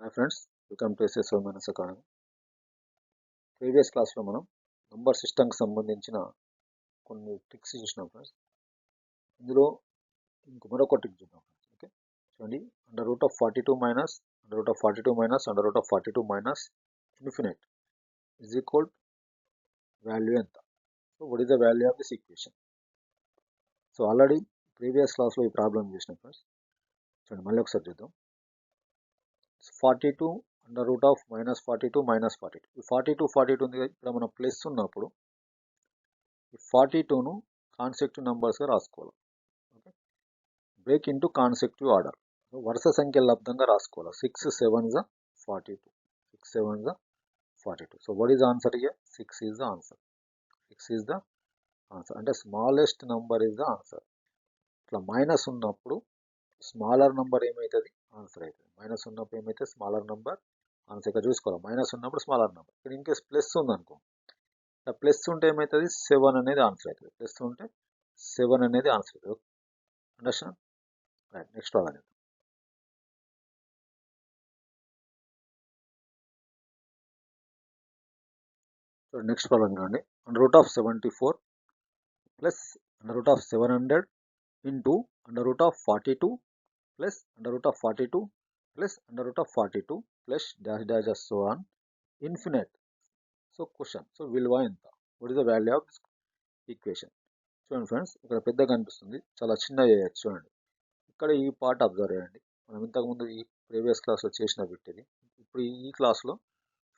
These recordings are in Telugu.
Hi friends welcome to S S minus academy previous క్లాస్లో మనం నంబర్ సిస్టమ్కి సంబంధించిన కొన్ని ట్రిక్స్ చూసినాం ఫ్రెండ్స్. ఇందులో ఇంక మరొక ట్రిక్ చూద్దాం ఫ్రెండ్స్ ఓకే? చూడండి under root of forty two minus under root of forty two minus under root of forty two minus infinite is equal value ఎంత? So what is the value of this equation so already previous క్లాస్లో ఈ ప్రాబ్లం చేసినాం ఫ్రెండ్స్. చూడండి మళ్ళీ ఒకసారి చూద్దాం. Forty two under root of minus forty two minus forty two ఈ ఫార్టీ టూ ఫార్టీ టూ ఉంది ఇక్కడ మనం ప్లస్ ఉన్నప్పుడు ఈ ఫార్టీ టూను కాన్సెక్టివ్ నెంబర్స్గా రాసుకోవాలి. Okay break into consecutive order వరుస సంఖ్య లబ్ధంగా రాసుకోవాలి. సిక్స్ సెవెన్ జా ఫార్టీ టూ సిక్స్ సెవెన్ జా forty two so what is answer here six is the answer six is the answer అంటే smallest number is the answer ఇట్లా మైనస్ ఉన్నప్పుడు స్మాలర్ నెంబర్ ఏమవుతుంది? ఆన్సర్ అవుతుంది. మైనస్ ఉన్నప్పుడు ఏమైతే స్మాలర్ నెంబర్ ఆన్సర్ ఇక్కడ చూసుకోవాలి. మైనస్ ఉన్నప్పుడు స్మాలర్ నెంబర్ ఇక్కడ ఇంకేస్ ప్లస్ ఉందనుకో ప్లస్ ఉంటే ఏమవుతుంది సెవెన్ అనేది ఆన్సర్ అవుతుంది. ప్లస్ ఉంటే సెవెన్ అనేది ఆన్సర్ అవుతుంది. అండర్స్టాండ్ రైట్ నెక్స్ట్ వాళ్ళని సో నెక్స్ట్ ప్రాబ్లం చూడండి under root of seventy four plus under root of seven hundred into under root of forty two plus under root of forty two plus under root of forty two plus dash dash so on infinite so question so విలువ ఎంత? What is the value of equation చూడండి ఫ్రెండ్స్ ఇక్కడ పెద్దగా కనిపిస్తుంది. చాలా చిన్న చేయొచ్చు చూడండి. ఇక్కడ ఈ పార్ట్ అబ్జర్వ్ చేయండి. మనం ఇంతకుముందు ఈ ప్రీవియస్ క్లాస్లో చేసిన పెట్టేది ఇప్పుడు ఈ క్లాస్లో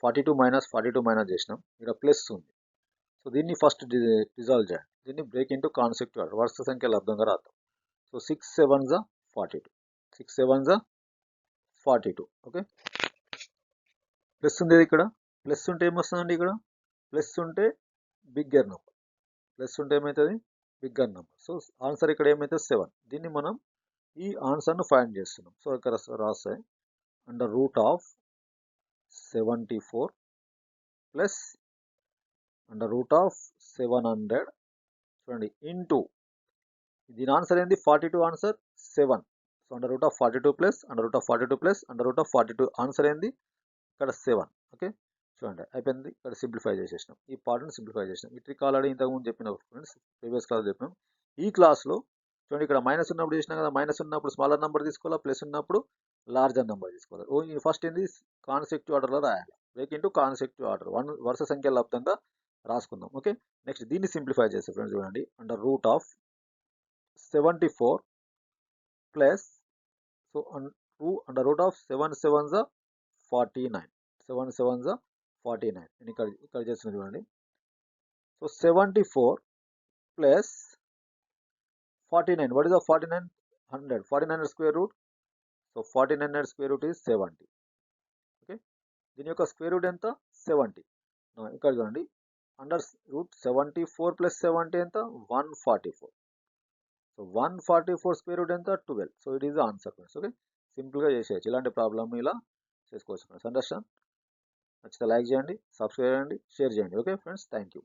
forty two minus forty two minus చేసినాం. ఇక్కడ ప్లస్ ఉంది. సో దీన్ని ఫస్ట్ డిజాల్వ్ చేయండి. దీన్ని బ్రేక్ ఇంటూ కాన్సెప్ట్ వరుస సంఖ్యలు అర్థంగా రాద్దాం. సో సిక్స్ సెవెన్ జా ఫార్టీ టూ సిక్స్ సెవెన్ జా ఫార్టీ టూ ఓకే? ప్లస్ ఉండేది ఇక్కడ? ప్లస్ ఉంటే ఏమొస్తుందండి ఇక్కడ? ప్లస్ ఉంటే బిగ్గర్ నెంబర్ ప్లస్ ఉంటే ఏమవుతుంది బిగ్గర్ నెంబర్ సో ఆన్సర్ ఇక్కడ ఏమవుతుంది సెవెన్. దీన్ని మనం ఈ ఆన్సర్ను ఫైండ్ చేస్తున్నాం. సో ఇక్కడ రాస్తాయి under root of seventy four plus under root of seven hundred. చూడండి ఇంటూ. దీని ఆన్సర్ ఏంది? Forty two answer seven. So under root of forty two plus under root of forty two plus under root of forty two answer ఏంది? ఇక్కడ సెవెన్ ఓకే చూడండి అయిపోయింది. ఇక్కడ సింప్లిఫై చేసేసినాం. ఈ పార్ట్ని సింప్లిఫై చేసినాం. ఈ ట్రిక్ ఆల్రెడీ ఇంతకుముందు చెప్పిన ఫ్రెండ్స్ ప్రీవియస్ క్లాస్ చెప్పినాం. ఈ క్లాస్లో చూడండి ఇక్కడ మైనస్ ఉన్నప్పుడు చేసినా కదా మైనస్ ఉన్నప్పుడు స్మాలర్ నెంబర్ తీసుకోవాలా ప్లస్ ఉన్నప్పుడు లార్జర్ నెంబర్ తీసుకోవాలి? ఓ ఈ ఫస్ట్ ఏంది? కాన్సెక్టివ్ ఆర్డర్లో రాయాలి. Break into consecutive order one వరుస సంఖ్యల లబ్ధంగా రాసుకుందాం ఓకే నెక్స్ట్ దీన్ని సింప్లిఫై చేస్తే ఫ్రెండ్స్ చూడండి. Under root of seventy four plus so two under root of seven seven జా ఫార్టీ నైన్. సెవెన్ సెవెన్ జా ఫార్టీ నైన్. నేను ఇక్కడ ఇక్కడ చేసిన చూడండి. So seventy four plus forty nine. What is the forty nine? Hundred. Forty nine square root. So forty nine hundred square root is seventy. Okay? దీని యొక్క స్క్వేర్ రూట్ ఎంత? సెవెంటీ. ఇక్కడ చూడండి. Under root seventy four plus seventy ఎంత? One forty four. So one forty four square root ఎంత twelve so it is the answer friends okay సింపుల్గా చేసేయచ్చు. ఇలాంటి ప్రాబ్లమ్ ఇలా చేసుకోవచ్చు ఫ్రెండ్స్ అండర్స్టాండ్ నచ్చితే లైక్ చేయండి సబ్స్క్రైబ్ చేయండి షేర్ చేయండి. Okay friends thank you